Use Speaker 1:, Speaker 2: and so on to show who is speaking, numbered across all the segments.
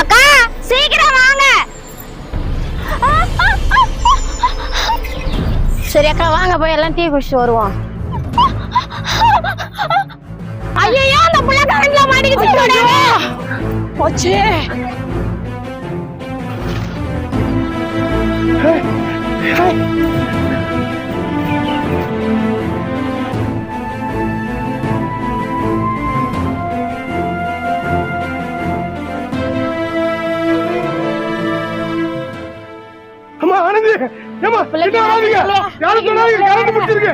Speaker 1: அக்கா சீக்கிரம் வாங்க.
Speaker 2: சரி அக்கா வாங்க போய் எல்லாம் டீ குடிச்சிட்டு வருவோம்.
Speaker 1: ஐயோ அந்த புள்ள கரண்ட்ல மாட்டிக்கிச்சு
Speaker 2: போச்சு.
Speaker 3: அம்மா ஏமா கிட்ட வராதீங்க? யாரும் சொல்லாதீங்க கரண்ட் பிடிச்சிருக்கு.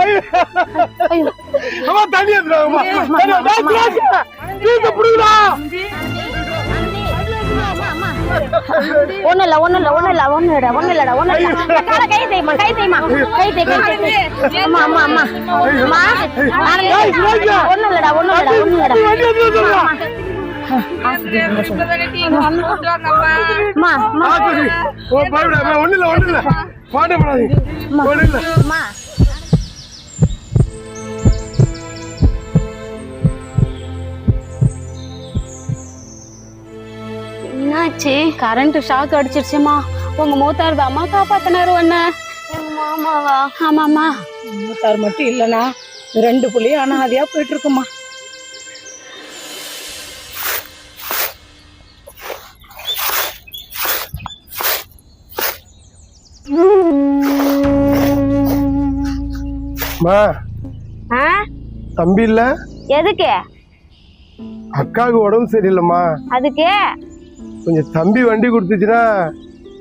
Speaker 3: ஐயோ. அம்மா தண்ணி டாக்டர் தீர்த்து புடுங்கடா
Speaker 2: ஒண்ணு இல்ல ஒண்ணு இல்ல ஒண்ணு இல்ல ஒண்ணு இல்ல ஒண்ணு இல்லடா ஒண்ணு இல்ல கால கை தேய்மா கை தேய்மா. கை தேய் கை தேய். அம்மா அம்மா அம்மா. அம்மா ஒண்ணு இல்லடா ஒண்ணு இல்லடா ஒண்ணு இல்லடா.
Speaker 3: வண்டி எடுத்து வந்துடுறா
Speaker 2: அம்மா அம்மா.
Speaker 3: ஆஸ்பத்திரி ஓ பயப்படாத ஒண்ணு இல்ல ஒண்ணு இல்ல. பாட்டு பண்ணாதீங்க ஒண்ணு இல்ல.
Speaker 2: என்னாச்சு? கரண்ட் ஷாக் அடிச்சிருச்சுமா. உங்க மூத்தார் அம்மா காப்பாத்தினாரு ஒண்ணு மாமாவா? ஆமாம்மா.
Speaker 4: மூத்தார் மட்டும் இல்லைனா ரெண்டு புள்ளியும் அனாதையா போயிட்டு இருக்குமா?
Speaker 3: தம்பி இல்ல?
Speaker 1: எதுக்கு?
Speaker 3: அக்காவுக்கு உடம்பு சரியில்லைம்மா.
Speaker 1: அதுக்கு?
Speaker 3: கொஞ்சம் தம்பி வண்டி கொடுத்துச்சுன்னா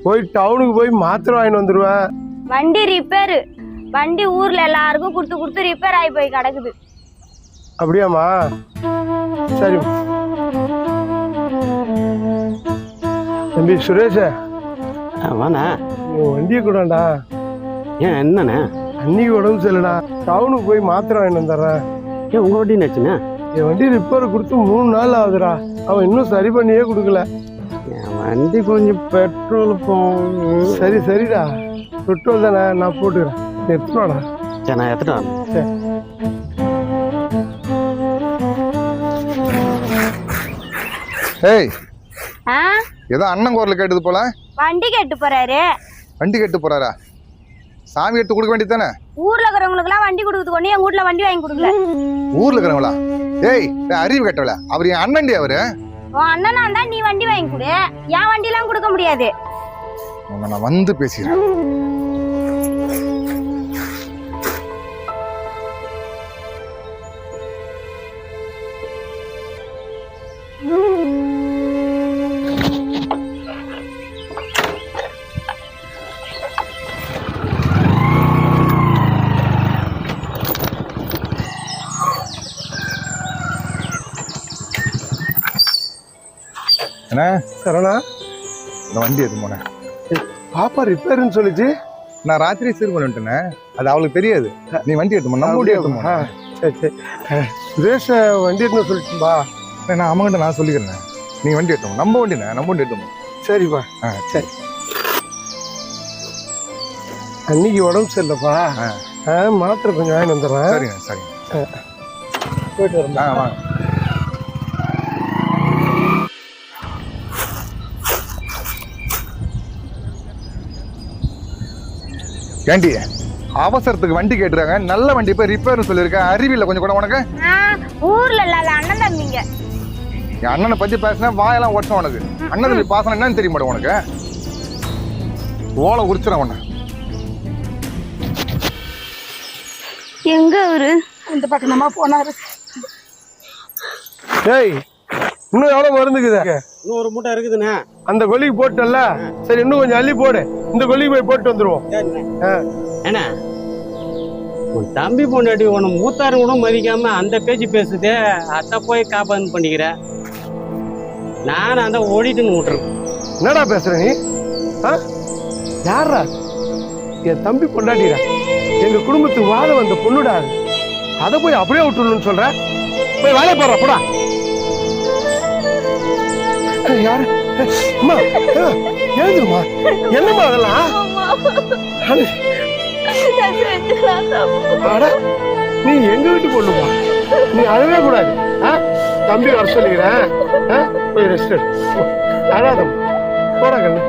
Speaker 3: போய் டவுனுக்கு போய் மாத்திரை வாங்கிட்டு வந்துடுவேன்
Speaker 1: வண்டி ரிப்பேரு வண்டி ஊர்ல எல்லாருக்கும் கொடுத்து கொடுத்து ரிப்பேர் ஆகி போய் கிடக்குது.
Speaker 3: அப்படியாம்மா? சரி. தம்பி சுரேஷ.
Speaker 5: வாண்ணா.
Speaker 3: நீ வண்டியை கூடண்டா
Speaker 5: ஏன் என்னண்ணே?
Speaker 3: அன்னைக்கு உடம்பு சரியில்லடா. டவுனுக்கு போய் மாத்திரை வாங்கிட்டு வந்துடுறேன்
Speaker 5: ஏன் உங்க வண்டி என்னாச்சுண்ணே
Speaker 3: என் வண்டி ரிப்பேர் கொடுத்து மூணு நாள் ஆகுதுடா. அவன் இன்னும் சரி பண்ணியே கொடுக்கல.
Speaker 5: வண்டி கொஞ்சம் பெட்ரோல் போகும்
Speaker 3: சரி சரிடா. பெட்ரோல் தானே நான் போட்டுக்கிறேன். எடுத்துனாடா
Speaker 5: சரி நான் எடுத்துட்டு வரேன்.
Speaker 3: சரி.
Speaker 6: ஏய்
Speaker 1: ஆ?
Speaker 6: ஏதோ அண்ணன் குரல் கேட்டது போல.
Speaker 1: வண்டி கேட்டு போறாரு.
Speaker 6: வண்டி கட்டு போறாரா? சாமி எடுத்து கொடுக்க வேண்டியது தானே?
Speaker 1: ஊர்ல இருக்கிறவங்களுக்கு எல்லாம் வண்டி கொடுக்குது கொண்டு எங்க வீட்ல வண்டி வாங்கி கொடுக்கல.
Speaker 6: ஊர்ல இருக்கிறவங்களா? ஏய் அறிவு கட்டவல அவர் என் அண்ணன்டி அவரு.
Speaker 1: உன் அண்ணனா இருந்தா நீ வண்டி வாங்கி கொடு. என் வண்டி எல்லாம் கொடுக்க முடியாது.
Speaker 6: நான் வந்து பேசிக்கிறேன். என்ன
Speaker 3: சரணா
Speaker 6: இந்த வண்டி எடுத்து போனேன்
Speaker 3: பாப்பா ரிப்பேர்னு சொல்லிச்சு.
Speaker 6: நான் ராத்திரி சீர் பண்ணிட்டேனே அது அவளுக்கு தெரியாது. நீ வண்டி எடுத்து நம்ம வண்டி எடுத்து
Speaker 3: ஆ, சரி சரி. சுரேஷ வண்டி எடுத்து சொல்லிட்டும்பா
Speaker 6: நான் அம்மகிட்ட நான் சொல்லிக்கிறேன். நீ வண்டி எடுத்து நம்ம வண்டிண்ணே நம்ம வண்டி எடுத்து
Speaker 3: சரிப்பா.
Speaker 6: ஆ
Speaker 3: சரி. அன்னைக்கு உடம்பு சரியில்லப்பா.
Speaker 6: ஆ.
Speaker 3: மாத்திரை கொஞ்சம் வாங்கிட்டு வந்துடுறேன்.
Speaker 6: சரிங்க சரிங்க
Speaker 3: போயிட்டு வரேன்
Speaker 6: ஆ வாங்க. ஏண்டி அவசரத்துக்கு வண்டி கேட்டுருக்காங்க. நல்ல வண்டி போய் ரிப்பேர்னு சொல்லியிருக்கேன். அறிவில்லை கொஞ்சம் கூட உனக்கு?
Speaker 1: ஆ, ஊர்ல இல்லாத அண்ணன் தம்பிங்க.
Speaker 6: என் அண்ணனை பத்தி பேசினா வாயெல்லாம் ஒட்டும் உனக்கு. அண்ணன் தம்பி பாசனம் என்னன்னு தெரிய மாட்டேன் உனக்கு? ஓலை உரிச்சிடறேன் உன்னை.
Speaker 1: எங்க அவரு
Speaker 4: இந்த பக்கம் நம்ம போனாரு.
Speaker 3: டேய் இன்னும் எவ்வளவு மருந்துக்குது
Speaker 5: இன்னும் ஒரு மூட்டை இருக்குதுண்ணே.
Speaker 3: அந்த கொல்லிக்கு போட்டல சரி இன்னும் கொஞ்சம் அள்ளி போடு. இந்த கொல்லிக்கு போய் போட்டு வந்துருவோம்.
Speaker 5: என்ன உன் தம்பி பொண்டாட்டி உன்னை மூத்தாரு கூட மதிக்காம அந்த பேச்சு பேசுதே அத்தை போய் காப்பாந்து பண்ணிக்கிற. நான் அந்த ஓடிட்டுன்னு விட்டுருக்கேன்
Speaker 3: என்னடா பேசுற நீ? யாரா என் தம்பி பொண்டாட்டிடா. எங்க குடும்பத்துக்கு வாழ வந்த பொண்ணுடா. அது. போய் அப்படியே விட்டுணும்னு சொல்ற? போய் வேலையை போடுற போடா. யாரு? அம்மா எழுந்துருமா? என்னம்மா அதெல்லாம்? நீ எங்க வீட்டு பொண்ணுமா? நீ அழவே கூடாது? தம்பி வர சொல்லிக்கிறேன்? போய் ரெஸ்ட் எடு. அழாதம்மா போடா கண்ணு.